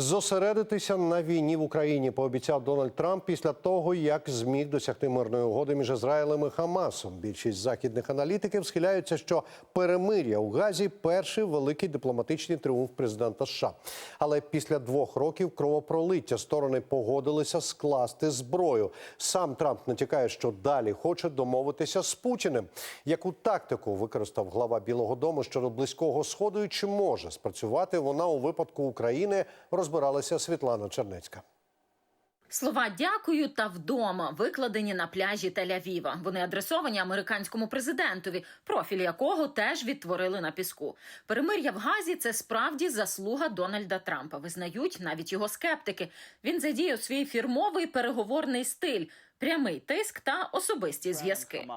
Зосередитися на війні в Україні пообіцяв Дональд Трамп після того, як зміг досягти мирної угоди між Ізраїлем і Хамасом. Більшість західних аналітиків схиляються, що перемир'я у Газі перший великий дипломатичний тріумф президента США. Але після двох років кровопролиття сторони погодилися скласти зброю. Сам Трамп натякає, що далі хоче домовитися з Путіним. Яку тактику використав глава Білого Дому щодо близького сходу і чи може спрацювати вона у випадку України? Розбиралася Світлана Чернецька. Слова дякую та вдома викладені на пляжі Тель-Авіва. Вони адресовані американському президентові, профіль якого теж відтворили на піску. Перемир'я в Газі це справді заслуга Дональда Трампа. Визнають навіть його скептики. Він задіяв свій фірмовий переговорний стиль, прямий тиск та особисті зв'язки.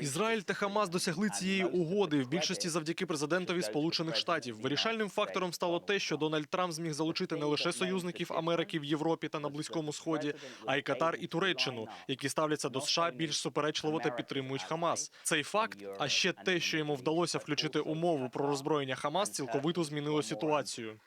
Ізраїль та Хамас досягли цієї угоди в більшості завдяки президентові Сполучених Штатів. Вирішальним фактором стало те, що Дональд Трамп зміг залучити не лише союзників Америки в Європі та на Близькому Сході, а й Катар і Туреччину, які ставляться до США більш суперечливо та підтримують Хамас. Цей факт, а ще те, що йому вдалося включити умову про роззброєння Хамас, цілковито змінило ситуацію.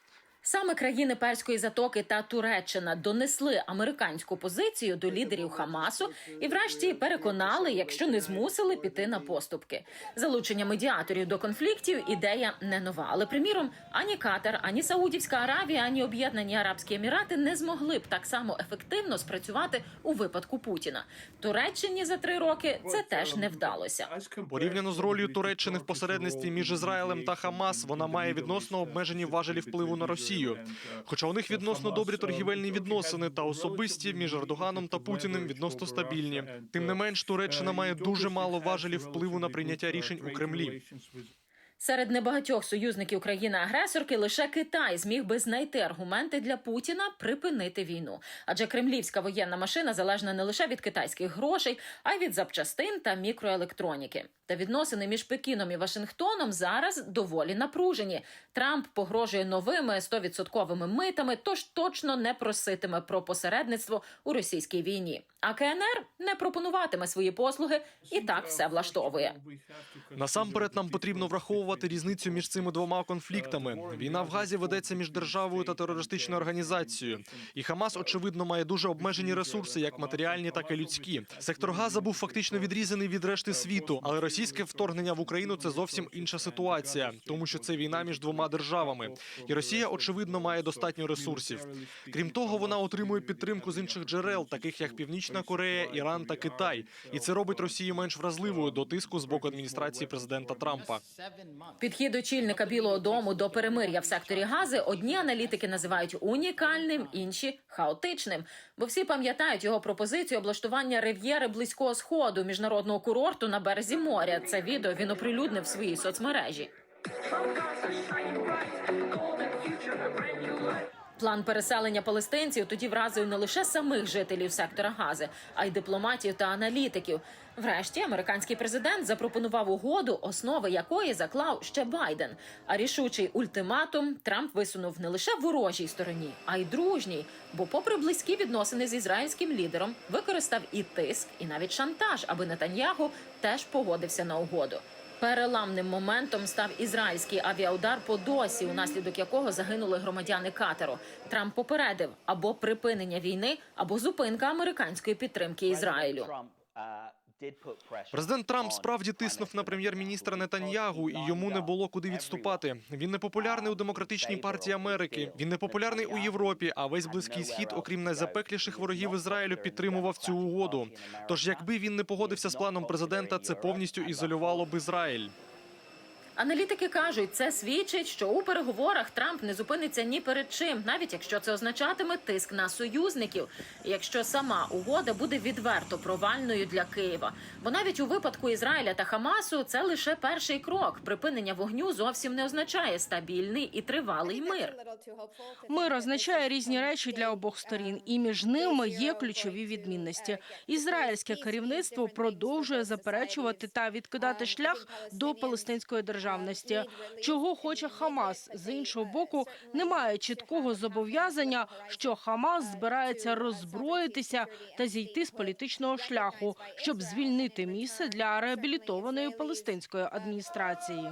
Саме країни Перської затоки та Туреччина донесли американську позицію до лідерів Хамасу і, врешті, переконали, якщо не змусили піти на поступки. Залучення медіаторів до конфліктів ідея не нова. Але приміром, ані Катар, ані Саудівська Аравія, ані Об'єднані Арабські Емірати не змогли б так само ефективно спрацювати у випадку Путіна. Туреччині за три роки це теж не вдалося. Порівняно з ролью Туреччини в посередництві між Ізраїлем та Хамас, вона має відносно обмежені важелі впливу на Росію. Хоча у них відносно добрі торгівельні відносини та особисті між Ердоганом та Путіним відносно стабільні. Тим не менш, Туреччина має дуже мало важелі впливу на прийняття рішень у Кремлі. Серед небагатьох союзників країни-агресорки лише Китай зміг би знайти аргументи для Путіна припинити війну. Адже кремлівська воєнна машина залежна не лише від китайських грошей, а й від запчастин та мікроелектроніки. Та відносини між Пекіном і Вашингтоном зараз доволі напружені. Трамп погрожує новими 100% митами, тож точно не проситиме про посередництво у російській війні. А КНР не пропонуватиме свої послуги і так все влаштовує. Насамперед нам потрібно враховувати різницю між цими двома конфліктами. Війна в Газі ведеться між державою та терористичною організацією. І Хамас, очевидно, має дуже обмежені ресурси, як матеріальні, так і людські. Сектор Газа був фактично відрізаний від решти світу, але російське вторгнення в Україну це зовсім інша ситуація, тому що це війна між двома державами. І Росія, очевидно, має достатньо ресурсів. Крім того, вона отримує підтримку з інших джерел, таких як Північна Корея, Іран та Китай. І це робить Росію менш вразливою до тиску з боку адміністрації президента Трампа. Підхід очільника Білого Дому до перемир'я в секторі Гази одні аналітики називають унікальним, інші хаотичним. Бо всі пам'ятають його пропозицію облаштування рев'єри близького сходу міжнародного курорту на березі моря. Це відео він оприлюднив в своїй соцмережі. План переселення палестинців тоді вразив не лише самих жителів сектора Гази, а й дипломатів та аналітиків. Врешті американський президент запропонував угоду, основи якої заклав ще Байден. А рішучий ультиматум Трамп висунув не лише ворожій стороні, а й дружній. Бо, попри близькі відносини з ізраїльським лідером, використав і тиск, і навіть шантаж, аби Нетаньягу теж погодився на угоду. Переламним моментом став ізраїльський авіаудар по досі, унаслідок якого загинули громадяни катеру. Трамп попередив або припинення війни, або зупинка американської підтримки Ізраїлю. Президент Трамп справді тиснув на прем'єр-міністра Нетаньягу, і йому не було куди відступати. Він не популярний у демократичній партії Америки. Він не популярний у Європі. А весь близький схід, окрім найзапекліших ворогів Ізраїлю, підтримував цю угоду. Тож, якби він не погодився з планом президента, це повністю ізолювало б Ізраїль. Аналітики кажуть, це свідчить, що у переговорах Трамп не зупиниться ні перед чим, навіть якщо це означатиме тиск на союзників, якщо сама угода буде відверто провальною для Києва. Бо навіть у випадку Ізраїля та Хамасу це лише перший крок. Припинення вогню зовсім не означає стабільний і тривалий мир. Мир означає різні речі для обох сторін, і між ними є ключові відмінності. Ізраїльське керівництво продовжує заперечувати та відкидати шлях до палестинської державності. Чого хоче Хамас з іншого боку, немає чіткого зобов'язання, що Хамас збирається роззброїтися та зійти з політичного шляху, щоб звільнити місце для реабілітованої палестинської адміністрації.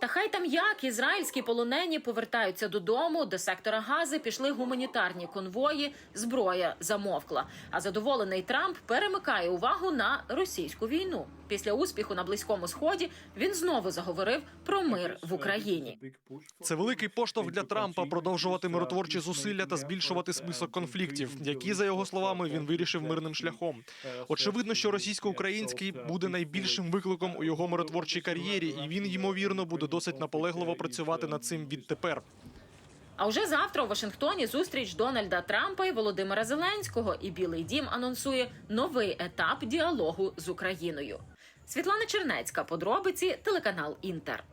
Та хай там як ізраїльські полонені повертаються додому. До сектора Гази пішли гуманітарні конвої, зброя замовкла. А задоволений Трамп перемикає увагу на російську війну. Після успіху на близькому сході він знову заговорив про мир в Україні. Це великий поштовх для Трампа продовжувати миротворчі зусилля та збільшувати список конфліктів, які за його словами він вирішив мирним шляхом. Очевидно, що російсько-український буде найбільшим викликом у його миротворчій кар'єрі, і він ймовірно буде досить наполегливо працювати над цим відтепер. А вже завтра у Вашингтоні зустріч Дональда Трампа і Володимира Зеленського. І Білий Дім анонсує новий етап діалогу з Україною. Світлана Чернецька, подробиці, телеканал Інтер.